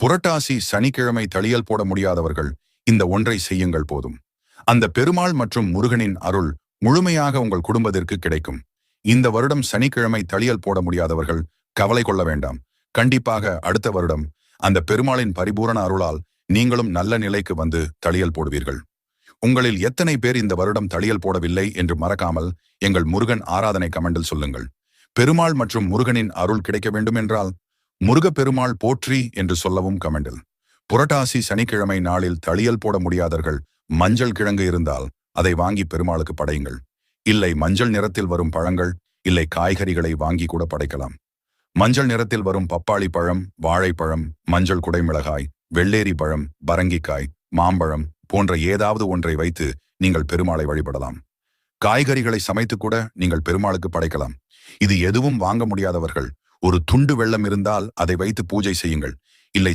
புரட்டாசி சனிக்கிழமை தளியல் போட முடியாதவர்கள் இந்த ஒன்றை செய்யுங்கள் போதும். அந்த பெருமாள் மற்றும் முருகனின் அருள் முழுமையாக உங்கள் குடும்பத்திற்கு கிடைக்கும். இந்த வருடம் சனிக்கிழமை தளியல் போட முடியாதவர்கள் கவலை கொள்ள வேண்டாம். கண்டிப்பாக அடுத்த வருடம் அந்த பெருமாளின் பரிபூரண அருளால் நீங்களும் நல்ல நிலைக்கு வந்து தளியல் போடுவீர்கள். உங்களில் எத்தனை பேர் இந்த வருடம் தளியல் போடவில்லை என்று மறக்காமல் எங்கள் முருகன் ஆராதனை கமெண்டில் சொல்லுங்கள். பெருமாள் மற்றும் முருகனின் அருள் கிடைக்க வேண்டும் என்றால் முருகப் பெருமாள் போற்றி என்று சொல்லவும் கமெண்டில். புரட்டாசி சனிக்கிழமை நாளில் தளியல் போட முடியாதவர்கள் மஞ்சள் கிழங்கு இருந்தால் அதை வாங்கி பெருமாளுக்கு படையுங்கள். இல்லை மஞ்சள் நிறத்தில் வரும் பழங்கள் இல்லை காய்கறிகளை வாங்கி கூட படைக்கலாம். மஞ்சள் நிறத்தில் வரும் பப்பாளி பழம் வாழைப்பழம் மஞ்சள் குடைமிளகாய் வெள்ளேரி பழம் பரங்கிக்காய் மாம்பழம் போன்ற ஏதாவது ஒன்றை வைத்து நீங்கள் பெருமாளை வழிபடலாம். காய்கறிகளை சமைத்து கூட நீங்கள் பெருமாளுக்கு படைக்கலாம். இது எதுவும் வாங்க முடியாதவர்கள் ஒரு துண்டு வெள்ளம் இருந்தால் அதை வைத்து பூஜை செய்யுங்கள். இல்லை